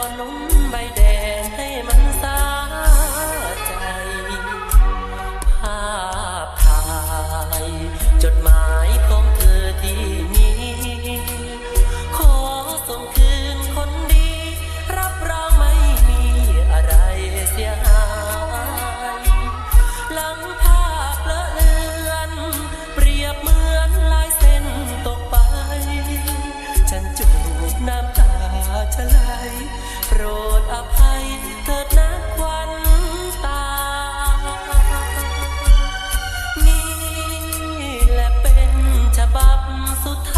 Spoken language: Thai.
อนนุ่มใบแดงให้มันสาใจ ภาพถ่ายจดหมาย so tired.